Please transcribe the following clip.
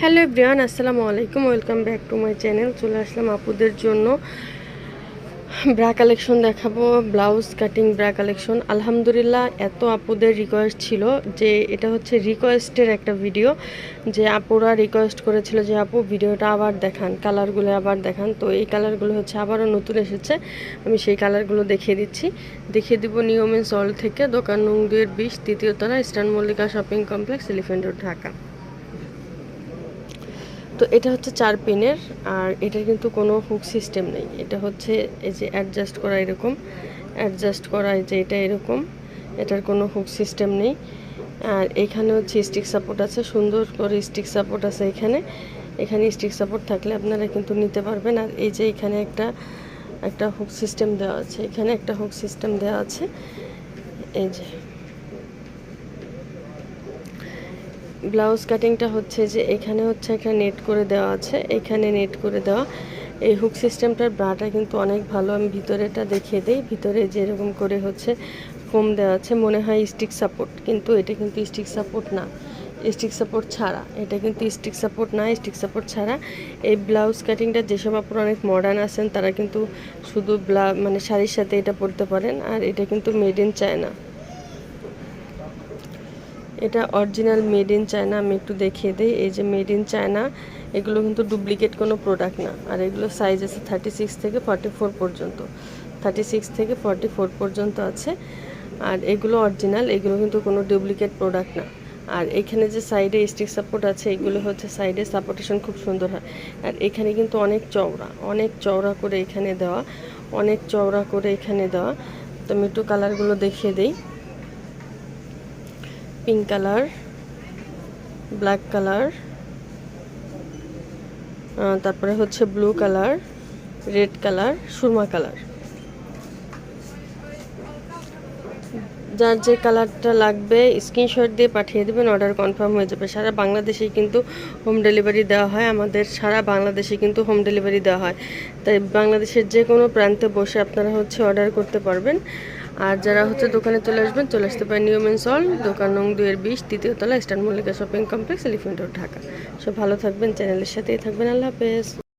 Hello Brian আসসালামু আলাইকুম। Welcome back to my channel চলে আসলাম আপুদের জন্য ব্রা কালেকশন দেখাবো ব্লাউজ কাটিং ব্রা কালেকশন আলহামদুলিল্লাহ, এত আপুদের রিকোয়েস্ট ছিল যে এটা হচ্ছে রিকোয়েস্টের একটা ভিডিও যে আপুরা রিকোয়েস্ট করেছিল যে, আপু ভিডিওটা আবার দেখান কালারগুলো আবার দেখান। তো এই কালারগুলো হচ্ছে আবারও নতুন এসেছে। আমি সেই কালারগুলো দেখিয়ে দিচ্ছি। দেখিয়ে দিব নিয়মিন সল থেকে, দোকান নং দুয়ের বিশ, তৃতীয় তলা Eastern Mallika shopping complex Elephant Road Dhaka. তো এটা হচ্ছে চার পিনের, আর এটার কিন্তু কোনো হুক সিস্টেম নেই। এটা হচ্ছে এই যে অ্যাডজাস্ট করা এরকম অ্যাডজাস্ট করা এই যে এটা এরকম, এটার কোনো হুক সিস্টেম নেই। আর এখানে হচ্ছে স্টিক সাপোর্ট আছে, সুন্দর করে স্টিক সাপোর্ট আছে এখানে। এখানে স্টিক সাপোর্ট থাকলে আপনারা কিন্তু নিতে পারবেন। আর এই যে এখানে একটা একটা হুক সিস্টেম দেওয়া আছে, এখানে একটা হুক সিস্টেম দেওয়া আছে। এই যে। ব্লাউজ কাটিংটা হচ্ছে যে এখানে হচ্ছে একটা নেট করে দেওয়া আছে। এখানে নেট করে দেওয়া। এই হুক সিস্টেমটার ব্রাটা কিন্তু অনেক ভালো। আমি ভিতরেটা দেখিয়ে দিই। ভিতরে যেরকম করে হচ্ছে ফোম দেওয়া আছে, মনে হয় স্টিক সাপোর্ট। কিন্তু এটা কিন্তু স্টিক সাপোর্ট না। স্টিক সাপোর্ট ছাড়া। এটা কিন্তু স্টিক সাপোর্ট না। স্টিক সাপোর্ট ছাড়া এই ব্লাউজ কাটিংটা যেসব আপনারা অনেক মডার্ন আছেন, তারা কিন্তু শুধু ব্লা মানে শাড়ির সাথে এটা পরতে পারেন। আর এটা কিন্তু মেড ইন চায়না এটা অরিজিনাল মেড ইন চায়না আমি একটু দেখিয়ে দিই। এই যে মেড ইন চায়না এগুলো কিন্তু ডুপ্লিকেট কোনো প্রোডাক্ট না। আর এগুলো সাইজ আছে থার্টি সিক্স থেকে ফর্টি ফোর পর্যন্ত। থার্টি সিক্স থেকে ফর্টি ফোর পর্যন্ত আছে। আর এগুলো অরিজিনাল এগুলো কিন্তু কোনো ডুপ্লিকেট প্রোডাক্ট না। আর এখানে যে সাইডে স্টিক সাপোর্ট আছে, এগুলো হচ্ছে সাইডে সাপোর্টেশন খুব সুন্দর হয়। আর এখানে কিন্তু অনেক চওড়া অনেক চওড়া করে এখানে দেওয়া, অনেক চওড়া করে এখানে দেওয়া। তো আমি একটু কালারগুলো দেখিয়ে দিই। পিঙ্ক কালার ব্ল্যাক কালার তারপরে হচ্ছে ব্লু কালার রেড কালার সুরমা কালার যার যে কালারটা লাগবে স্ক্রিনশট দিয়ে পাঠিয়ে দেবেন অর্ডার কনফার্ম হয়ে যাবে। সারা বাংলাদেশেই কিন্তু হোম ডেলিভারি দেওয়া হয়, আমাদের সারা বাংলাদেশে কিন্তু হোম ডেলিভারি দেওয়া হয়। তাই বাংলাদেশের যে কোনো প্রান্তে বসে আপনারা হচ্ছে অর্ডার করতে পারবেন। আর যারা হচ্ছে দোকানে চলে আসবেন, চলে আসতে পারেন নিয়মেন সল দোকান নং দুয়ের বিশ তৃতীয়তলা Eastern Mallika shopping complex Elephant Road Dhaka. সব ভালো থাকবেন চ্যানেলের সাথেই থাকবেন, আল্লাহ হাফেজ।